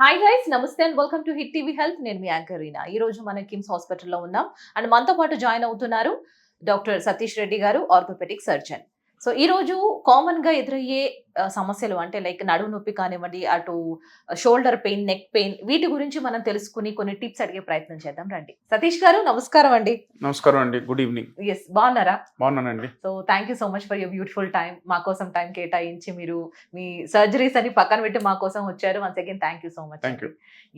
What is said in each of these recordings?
Hi guys నమస్తే and welcome to Hit TV health నేను మీ యాంకర్ రీనా ఈ రోజు మనం కిమ్స్ హాస్పిటల్లో ఉన్నాం. అండ్ మనతో పాటు జాయిన్ అవుతున్నారు డాక్టర్ సతీష్ రెడ్డి గారు ఆర్థోపెటిక్ సర్జన్ సో ఈ రోజు కామన్గా ఎదురయ్యే సమస్యలు. అంటే లైక్ నడుము నొప్పి కానివ్వండి అటు షోల్డర్ పెయిన్ నెక్ పెయిన్ వీటి గురించి మనం తెలుసుకుని కొన్ని టిప్స్ అడిగే ప్రయత్నం చేద్దాం రండి. సతీష్ గారు నమస్కారం అండి. నమస్కారం అండి. Good evening. ఎస్ బాగున్నారా? బాగున్నానండి. So thank you so much for your beautiful time మా కోసం టైం కేటాయించి మీరు మీ సర్జరీస్ అని పక్కన పెట్టి మా కోసం వచ్చారు. Once again thank you so much thank you.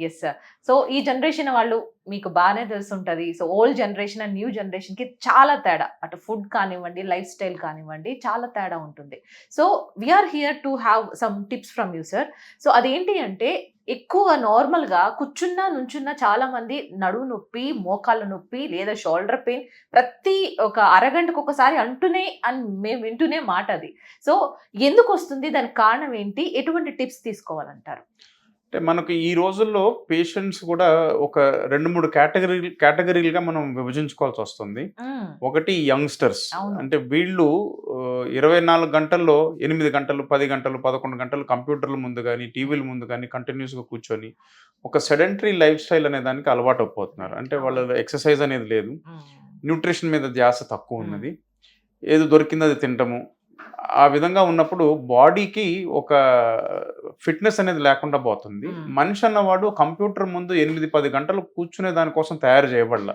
Yes sir so ఈ జనరేషన్ వాళ్ళు మీకు బాగానే తెలుసుంటది. So old generation and new జనరేషన్కి చాలా తేడా. అటు ఫుడ్ కానివ్వండి లైఫ్ స్టైల్ కానివ్వండి చాలా తేడా ఉంటుంది. So we're here to have some tips from you sir so అదేంటి అంటే ఎక్కువ నార్మల్గా కూర్చున్నా నుంచున్నా చాలా మంది నొప్పి మోకాళ్ళ నొప్పి లేదా షోల్డర్ పెయిన్ ప్రతి ఒక అరగంటకు ఒకసారి అంటూనే అని మేము వింటూనే మాట అది. సో ఎందుకు వస్తుంది? దానికి కారణం ఏంటి? ఎటువంటి టిప్స్ తీసుకోవాలంటారు? అంటే మనకు ఈ రోజుల్లో పేషెంట్స్ కూడా ఒక రెండు మూడు కేటగిరీ కేటగిరీలుగా మనం విభజించుకోవాల్సి వస్తుంది. ఒకటి యంగ్స్టర్స్. అంటే వీళ్ళు ఇరవై నాలుగు గంటల్లో ఎనిమిది గంటలు పది గంటలు పదకొండు గంటలు కంప్యూటర్ల ముందు కానీ టీవీల ముందు కానీ కంటిన్యూస్గా కూర్చొని ఒక సెడెంటరీ లైఫ్ స్టైల్ అనే దానికి అలవాటు అయిపోతున్నారు. అంటే వాళ్ళ ఎక్సర్సైజ్ అనేది లేదు. న్యూట్రిషన్ మీద ధ్యాస తక్కువ ఉన్నది. ఏది దొరికింది అది తింటము. ఆ విధంగా ఉన్నప్పుడు బాడీకి ఒక ఫిట్నెస్ అనేది లేకుండా పోతుంది. మనిషి అన్నవాడు కంప్యూటర్ ముందు ఎనిమిది పది గంటలు కూర్చునే దానికోసం తయారు చేయబడాల.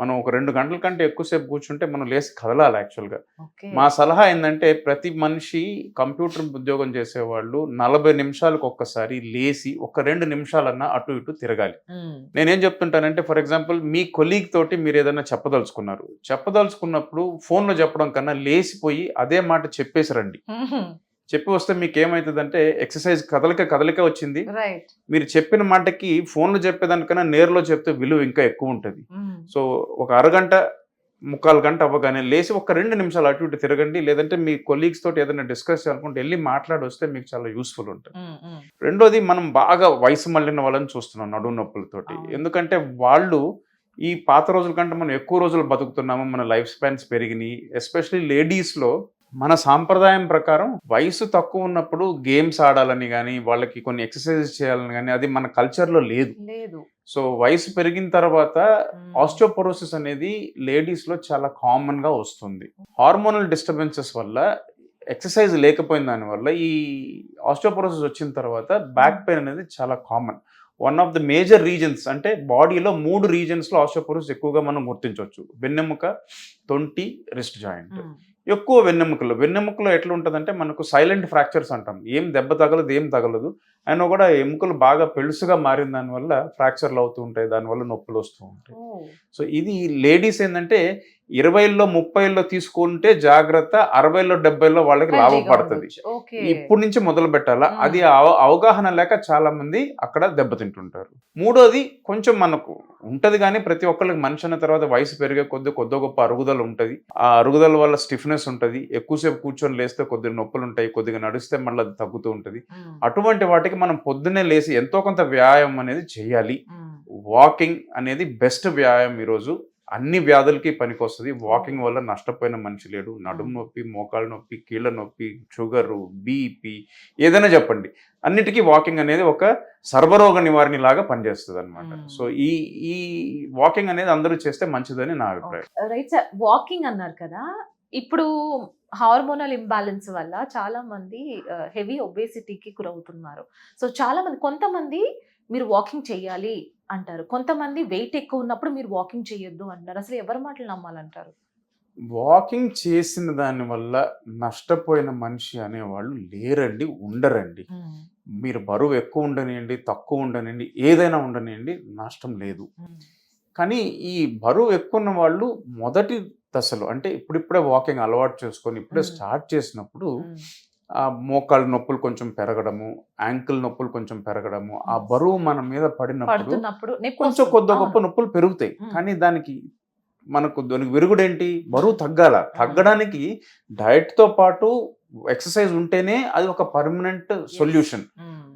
మనం ఒక రెండు గంటల కంటే ఎక్కువసేపు కూర్చుంటే మనం లేసి కదలాలి యాక్చువల్గా. మా సలహా ఏంటంటే ప్రతి మనిషి కంప్యూటర్ ఉద్యోగం చేసేవాళ్ళు నలభై నిమిషాలకు ఒక్కసారి లేచి ఒక రెండు నిమిషాలన్నా అటు ఇటు తిరగాలి. నేనేం చెప్తుంటానంటే ఫర్ ఎగ్జాంపుల్ మీ కొలీగ్ తోటి మీరు ఏదైనా చెప్పదలుచుకున్నారు. చెప్పదలుచుకున్నప్పుడు ఫోన్లో చెప్పడం కన్నా లేచిపోయి అదే మాట చెప్పేసి రండి చెప్పి వస్తే మీకు ఏమవుతుందంటే ఎక్సర్సైజ్ కదలిక కదలిక వచ్చింది. మీరు చెప్పిన మాటకి ఫోన్లో చెప్పేదానికన్నా నేరులో చెప్తే విలువ ఇంకా ఎక్కువ ఉంటుంది. సో ఒక అరగంట ముక్కాలు గంట అవ్వగానే లేచి ఒక రెండు నిమిషాలు అటు ఇటు తిరగండి. లేదంటే మీ కొలీగ్స్ తోటి ఏదైనా డిస్కస్ చేయాలనుకుంటే వెళ్ళి మాట్లాడి వస్తే మీకు చాలా యూస్ఫుల్ ఉంటుంది. రెండోది మనం బాగా వయసు మళ్ళిన వాళ్ళని చూస్తున్నాం నడుము నొప్పులతోటి. ఎందుకంటే వాళ్ళు ఈ పాత రోజుల కంటే మనం ఎక్కువ రోజులు బతుకుతున్నాము. మన లైఫ్ స్పాన్స్ పెరిగినాయి. ఎస్పెషలీ లేడీస్లో మన సాంప్రదాయం ప్రకారం వయసు తక్కువ ఉన్నప్పుడు గేమ్స్ ఆడాలని కానీ వాళ్ళకి కొన్ని ఎక్సర్సైజెస్ చేయాలని కానీ అది మన కల్చర్లో లేదు. లేదు. సో వయసు పెరిగిన తర్వాత ఆస్టియోపోరోసిస్ అనేది లేడీస్లో చాలా కామన్గా వస్తుంది. హార్మోనల్ డిస్టర్బెన్సెస్ వల్ల ఎక్సర్సైజ్ లేకపోయిన దానివల్ల ఈ ఆస్టియోపోరోసిస్ వచ్చిన తర్వాత బ్యాక్ పెయిన్ అనేది చాలా common. One of the major reasons అంటే బాడీలో మూడు రీజన్స్లో ఆస్టియోపోరోసిస్ ఎక్కువగా మనం గుర్తించవచ్చు. వెన్నెముక తొంటి రిస్ట్ జాయింట్ ఎక్కువ వెన్నెముకలు. వెన్నెముకలో ఎట్లా ఉంటుందంటే మనకు సైలెంట్ ఫ్రాక్చర్స్ అంటాం. ఏం దెబ్బ తగలదు ఏం తగలదు. అయినా కూడా ఎముకలు బాగా పెలుసుగా మారిన దానివల్ల ఫ్రాక్చర్లు అవుతూ ఉంటాయి. దానివల్ల నొప్పులు వస్తూ ఉంటాయి. సో ఇది లేడీస్ ఏంటంటే ఇరవైలో ముప్పైలో తీసుకుంటే జాగ్రత్త అరవైలో డెబ్బైలో వాళ్ళకి లాభం పడుతుంది. ఇప్పటి నుంచి మొదలు పెట్టాలా. అది అవ- అవగాహన లేక చాలా మంది అక్కడ దెబ్బతింటుంటారు. మూడోది కొంచెం మనకు ఉంటది కానీ ప్రతి ఒక్కరికి మనిషి అన్న తర్వాత వయసు పెరిగే కొద్ది కొద్ది గొప్ప అరుగుదల ఉంటది. ఆ అరుగుదల వల్ల స్టిఫ్నెస్ ఉంటది. ఎక్కువసేపు కూర్చొని లేస్తే కొద్దిగా నొప్పులు ఉంటాయి కొద్దిగా నడిస్తే మళ్ళీ అది తగ్గుతూ ఉంటది. అటువంటి వాటికి మనం పొద్దున్నే లేచి ఎంతో కొంత వ్యాయామం అనేది చేయాలి. వాకింగ్ అనేది బెస్ట్ వ్యాయామం ఈరోజు. అన్ని వ్యాధులకి పనికొస్తుంది. వాకింగ్ వల్ల నష్టపోయిన మనిషి లేడు. నడుము నొప్పి మోకాళ్ళ నొప్పి కీళ్ళ నొప్పి షుగరు బీపీ ఏదైనా చెప్పండి. అన్నిటికీ వాకింగ్ అనేది ఒక సర్వరోగ నివారణ లాగా పనిచేస్తుంది అనమాట. సో ఈ ఈ వాకింగ్ అనేది అందరూ చేస్తే మంచిదని నా అభిప్రాయం. Right sir. వాకింగ్ అన్నారు కదా ఇప్పుడు హార్మోనల్ ఇంబ్యాలెన్స్ వల్ల చాలా మంది హెవీ ఒబేసిటీకి గురవుతున్నారు. సో చాలా మంది కొంతమంది మీరు వాకింగ్ చేయాలి అంటారు. కొంతమంది వెయిట్ ఎక్కువ ఉన్నప్పుడు మీరు వాకింగ్ చేయొద్దు అంటారు అసలు ఎవరి మాటలు నమ్మాలంటారు? వాకింగ్ చేసిన దాని వల్ల నష్టపోయిన మనిషి అనేవాళ్ళు లేరండి ఉండరండి. మీరు బరువు ఎక్కువ ఉండనియండి తక్కువ ఉండనియండి ఏదైనా ఉండనియండి నష్టం లేదు. కానీ ఈ బరువు ఎక్కువ ఉన్న వాళ్ళు మొదటి దశలో అంటే ఇప్పుడిప్పుడే వాకింగ్ అలవాటు చేసుకొని ఇప్పుడే. స్టార్ట్ చేసినప్పుడు ఆ మోకాళ్ళ నొప్పులు కొంచెం పెరగడము యాంకిల్ నొప్పులు కొంచెం పెరగడము ఆ. బరువు మన మీద పడినప్పుడు కొంచెం. కొద్ది గొప్ప. నొప్పులు పెరుగుతాయి. కానీ దానికి మనకు దానికి విరుగుడేంటి బరువు తగ్గాల తగ్గడానికి డైట్తో పాటు ఎక్సర్సైజ్ ఉంటేనే అది ఒక పర్మనెంట్ సొల్యూషన్.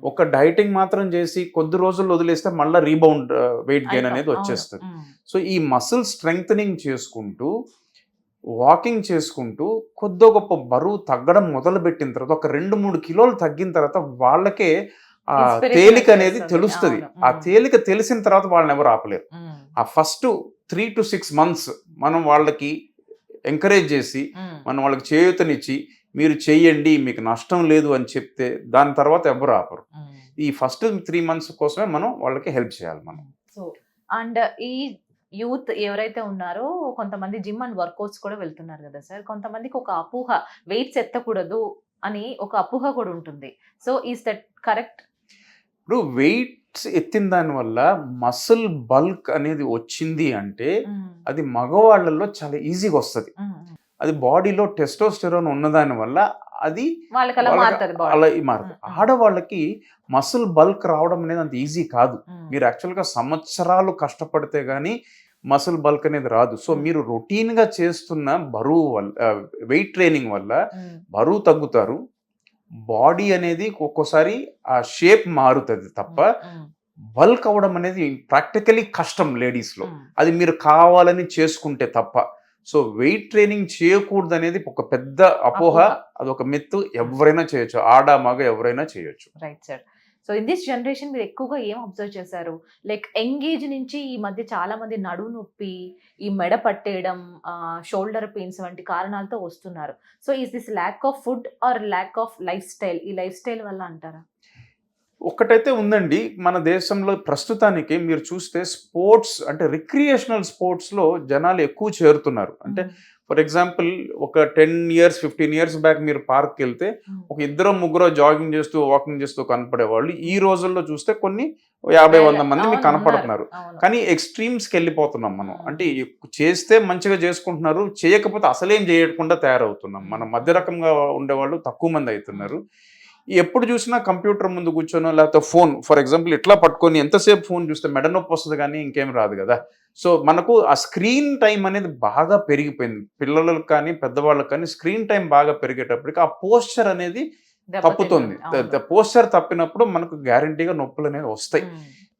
ఒక డైటింగ్ మాత్రం చేసి కొద్ది రోజులు వదిలేస్తే మళ్ళీ రీబౌండ్ వెయిట్ గెయిన్ అనేది. వచ్చేస్తుంది. సో ఈ మసిల్ స్ట్రెంగ్తనింగ్ చేసుకుంటూ వాకింగ్ చేసుకుంటూ కొద్దో గొప్ప బరువు తగ్గడం మొదలు పెట్టిన తర్వాత ఒక రెండు మూడు కిలోలు తగ్గిన తర్వాత వాళ్ళకే ఆ తేలిక అనేది. తెలుస్తుంది. ఆ. తేలిక తెలిసిన తర్వాత వాళ్ళని ఎవరు ఆపలేరు. ఆ first three to six months మనం వాళ్ళకి ఎంకరేజ్ చేసి. మనం వాళ్ళకి చేయూతనిచ్చి మీరు చెయ్యండి మీకు నష్టం లేదు అని చెప్తే దాని తర్వాత ఎవరు ఆపరు. ఈ ఫస్ట్ త్రీ మంత్స్ కోసమే మనం వాళ్ళకి హెల్ప్ చేయాలి మనం అండ్ ఈ యూత్ ఎవరైతే ఉన్నారో కొంతమంది జిమ్ అండ్ వర్కౌట్స్ కూడా వెళ్తున్నారు కదా సార్. కొంతమందికి ఒక అపోహ వెయిట్స్ ఎత్తకూడదు అని ఒక అపోహ కూడా ఉంటుంది. So is that correct? ఇప్పుడు వెయిట్స్ ఎత్తిన దాని వల్ల మసిల్ బల్క్ అనేది వచ్చింది అంటే అది మగవాళ్ళలో చాలా ఈజీగా వస్తుంది. అది బాడీలో టెస్టోస్టెరోన్ ఉన్నదాని వల్ల అది అలా మ్మ్. ఆడవాళ్ళకి మసిల్ బల్క్ రావడం అనేది అంత ఈజీ కాదు. మీరు యాక్చువల్గా సంవత్సరాలు కష్టపడితే కానీ మసిల్ బల్క్ అనేది రాదు. సో మీరు రొటీన్గా చేస్తున్న బరువు వల్ల వెయిట్ ట్రైనింగ్ వల్ల బరువు తగ్గుతారు. బాడీ అనేది ఒక్కోసారి ఆ షేప్ మారుతుంది తప్ప బల్క్ అవ్వడం అనేది ప్రాక్టికలీ కష్టం లేడీస్లో అది మీరు కావాలని చేసుకుంటే తప్ప. సో వెయిట్ ట్రైనింగ్ చేయకూడదు అనేది ఒక పెద్ద అపోహ అపోహ. అదొక మెత్తు ఎవరైనా చేయొచ్చు. ఆడ మగ ఎవరైనా చేయొచ్చు. Right sir so in this generation మీరు ఎక్కువగా ఏం అబ్జర్వ్ చేశారు? లైక్ ఎంగేజ్ నుంచి ఈ మధ్య చాలా మంది నడుము నొప్పి ఈ మెడ పట్టేయడం షోల్డర్ పెయిన్స్ వంటి కారణాలతో వస్తున్నారు. So is this lack of food or lack of lifestyle ఈ లైఫ్ స్టైల్ వల్ల అంటారా? ఒక్కటైతే ఉందండి మన దేశంలో ప్రస్తుతానికి మీరు చూస్తే స్పోర్ట్స్ అంటే రిక్రియేషనల్ స్పోర్ట్స్లో జనాలు ఎక్కువ చేరుతున్నారు. అంటే ఫర్ ఎగ్జాంపుల్ ఒక ten years fifteen years back మీరు పార్క్కి వెళ్తే ఒక ఇద్దరు ముగ్గురు జాగింగ్ చేస్తూ వాకింగ్ చేస్తూ కనపడేవాళ్ళు. ఈ రోజుల్లో చూస్తే కొన్ని యాభై వంద మంది మీకు కనపడుతున్నారు. కానీ ఎక్స్ట్రీమ్స్కి వెళ్ళిపోతున్నాం మనం. అంటే చేస్తే మంచిగా చేసుకుంటున్నారు చేయకపోతే అసలేం చేయకుండా తయారవుతున్నాం. మన మధ్య రకంగా ఉండేవాళ్ళు తక్కువ మంది అవుతున్నారు. ఎప్పుడు చూసినా కంప్యూటర్ ముందు కూర్చోనో లేకపోతే ఫోన్ ఫర్ ఎగ్జాంపుల్ ఇట్లా పట్టుకొని ఎంతసేపు ఫోన్ చూస్తే మెడ నొప్పి వస్తుంది కానీ ఇంకేం రాదు కదా. సో మనకు ఆ స్క్రీన్ టైం అనేది బాగా పెరిగిపోయింది. పిల్లలకు కానీ పెద్దవాళ్ళకి కానీ స్క్రీన్ టైం బాగా పెరిగేటప్పటికి ఆ పోస్చర్ అనేది తప్పుతుంది. పోస్చర్ తప్పినప్పుడు మనకు గ్యారంటీగా నొప్పులు అనేవి వస్తాయి.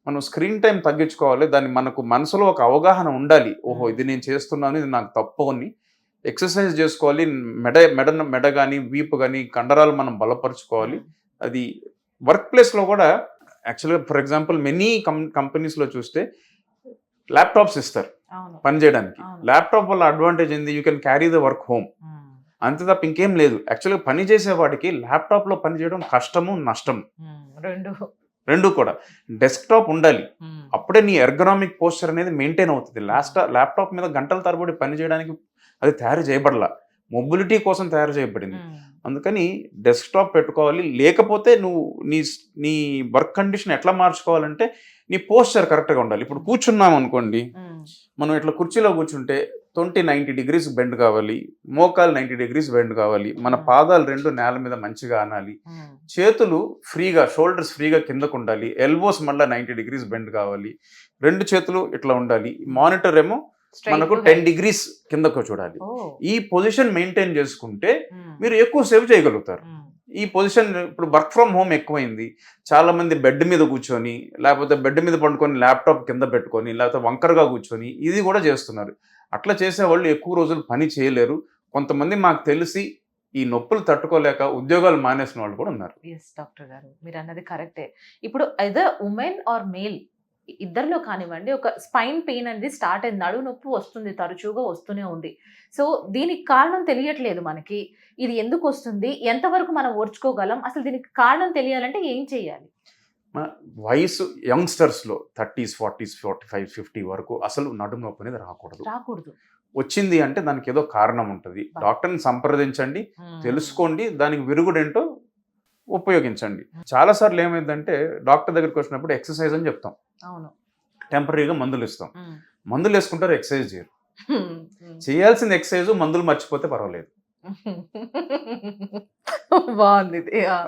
మనం స్క్రీన్ టైం తగ్గించుకోవాలి. దాన్ని మనకు మనసులో ఒక అవగాహన ఉండాలి. ఓహో. ఇది నేను చేస్తున్నాను ఇది నాకు తప్పు అని. ఎక్సర్సైజ్ చేసుకోవాలి మెడ మెడ మెడ కానీ వీపు కానీ కండరాలు మనం బలపరుచుకోవాలి. అది వర్క్ ప్లేస్లో కూడా యాక్చువల్గా ఫర్ ఎగ్జాంపుల్ మెనీ కం కంపెనీస్లో చూస్తే ల్యాప్టాప్స్ ఇస్తారు పని చేయడానికి. ల్యాప్టాప్ వల్ల అడ్వాంటేజ్ ఏంది? You can carry the work home. అంతే తప్ప ఇంకేం లేదు. యాక్చువల్గా పని చేసేవాడికి ల్యాప్టాప్లో పని చేయడం కష్టము నష్టం మ్మ్. రెండు. రెండు కూడా. డెస్క్టాప్ ఉండాలి. అప్పుడే నీ ఎర్గనామిక్ పోస్చర్ అనేది మెయింటైన్ అవుతుంది. లాస్ట్ ల్యాప్టాప్ మీద గంటల తరబడి పని చేయడానికి అది తయారు చేయబడలా. మొబిలిటీ కోసం తయారు చేయబడింది. అందుకని డెస్క్టాప్ పెట్టుకోవాలి. లేకపోతే నువ్వు నీ నీ వర్క్ కండిషన్ ఎట్లా మార్చుకోవాలంటే నీ పోస్చర్ కరెక్ట్గా ఉండాలి. ఇప్పుడు కూర్చున్నాం అనుకోండి. మనం ఇట్లా కుర్చీలో కూర్చుంటే ట్వంటీ నైంటీ డిగ్రీస్ బెండ్ కావాలి. మోకాలు నైంటీ డిగ్రీస్ బెండ్ కావాలి. మన. పాదాలు రెండు నేల మీద మంచిగా ఆనాలి మ్మ్. చేతులు ఫ్రీగా షోల్డర్స్ ఫ్రీగా కిందకు ఉండాలి. ఎల్బోస్ మళ్ళీ నైంటీ డిగ్రీస్ బెండ్ కావాలి. రెండు చేతులు ఇట్లా ఉండాలి. మానిటర్ ఏమో మనకు టెన్. డిగ్రీస్ కిందకు చూడాలి. ఈ పొజిషన్ మెయింటైన్ చేసుకుంటే. మీరు ఎక్కువ సేవ్ చేయగలుగుతారు. ఈ పొజిషన్ ఇప్పుడు వర్క్ ఫ్రమ్ హోమ్ ఎక్కువైంది చాలా మంది బెడ్ మీద కూర్చొని లేకపోతే బెడ్ మీద పండుకొని ల్యాప్టాప్ కింద పెట్టుకొని లేకపోతే వంకరగా కూర్చొని ఇది కూడా చేస్తున్నారు అట్లా చేసేవాళ్ళు ఎక్కువ రోజులు పని చేయలేరు కొంతమంది మాకు తెలిసి ఈ నొప్పులు తట్టుకోలేక ఉద్యోగాలు మానేసిన వాళ్ళు కూడా ఉన్నారు ఎస్ డాక్టర్ గారు మీరు అన్నది కరెక్టే ఇప్పుడు ఉమెన్ ఆర్ మేల్ ఇద్దరిలో కానివ్వండి ఒక స్పైన్ పెయిన్ అనేది స్టార్ట్ అయింది. నడువు నొప్పి వస్తుంది తరచుగా వస్తూనే ఉంది. సో దీనికి కారణం తెలియట్లేదు మనకి. ఇది ఎందుకు వస్తుంది? ఎంతవరకు మనం ఓర్చుకోగలం? అసలు దీనికి కారణం తెలియాలంటే ఏం చేయాలి? వయసు యంగ్స్టర్స్లో thirties forties forty five fifty వరకు అసలు నడుము నొప్పి అనేది రాకూడదు. రాకూడదు. వచ్చింది అంటే దానికి ఏదో కారణం ఉంటుంది. డాక్టర్ని సంప్రదించండి తెలుసుకోండి దానికి విరుగుడేంటో ఉపయోగించండి చాలాసార్లు ఏమైందంటే డాక్టర్ దగ్గరికి వచ్చినప్పుడు ఎక్సర్సైజ్ అని చెప్తాం అవును టెంపరీగా మందులు ఇస్తాం. మందులు వేసుకుంటారు ఎక్సర్సైజ్ చేయరు. చేయాల్సిన ఎక్సర్సైజ్ మందులు మర్చిపోతే పర్వాలేదు బాగుంది.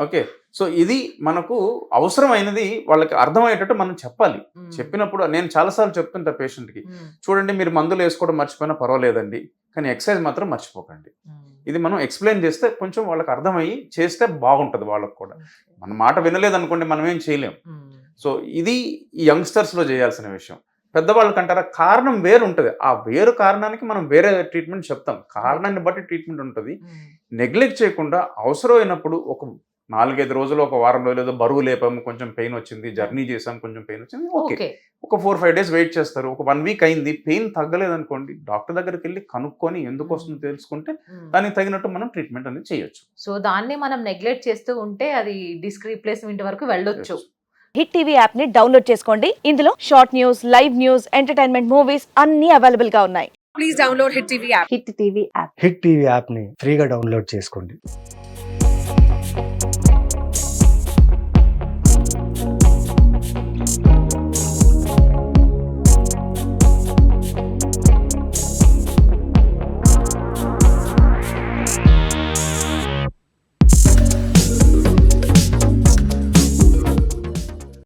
ఓకే సో ఇది మనకు అవసరమైనది వాళ్ళకి అర్థమయ్యేటట్టు మనం చెప్పాలి. చెప్పినప్పుడు నేను చాలాసార్లు చెప్తుంటా పేషెంట్కి. చూడండి మీరు మందులు వేసుకోవడం మర్చిపోయినా పర్వాలేదండి కానీ ఎక్సర్సైజ్ మాత్రం మర్చిపోకండి. ఇది మనం ఎక్స్ప్లెయిన్ చేస్తే కొంచెం వాళ్ళకి అర్థమయ్యి చేస్తే బాగుంటుంది వాళ్ళకి కూడా. మన మాట వినలేదు అనుకోండి మనం ఏం చేయలేం. సో ఇది యంగ్స్టర్స్లో చేయాల్సిన విషయం. పెద్దవాళ్ళకంటారా కారణం వేరు ఉంటుంది. ఆ వేరు కారణానికి మనం వేరే ట్రీట్మెంట్ చెప్తాం. కారణాన్ని బట్టి ట్రీట్మెంట్ ఉంటుంది. నెగ్లెక్ట్ చేయకుండా అవసరమైనప్పుడు ఒక నాలుగైదు రోజులు ఒక వారం రోజులు ఏదో బరువు లేపాము కొంచెం పెయిన్ వచ్చింది జర్నీ చేసాం కొంచెం పెయిన్ వచ్చింది ఓకే ఒక ఫోర్ ఫైవ్ డేస్ వెయిట్ చేస్తారు ఒక వన్ వీక్ అయింది పెయిన్ తగ్గలేదు అనుకోండి డాక్టర్ దగ్గరికి వెళ్ళి కనుక్కొని ఎందుకు వస్తుందో తెలుసుకుంటే దానికి తగినట్టు మనం ట్రీట్మెంట్ అనేది చేయొచ్చు. సో దాన్ని మనం నెగ్లెక్ట్ చేస్తూ ఉంటే అది డిస్క్ రీప్లేస్మెంట్ వరకు వెళ్ళొచ్చు. హిట్ టీవీ యాప్ని డౌన్లోడ్ చేసుకోండి. ఇందులో short news live news entertainment movies అన్ని అవైలబుల్గా ఉన్నాయి. Please download Hit TV app. Hit TV app hit TV యాప్ని ఫ్రీగా డౌన్లోడ్ చేసుకోండి.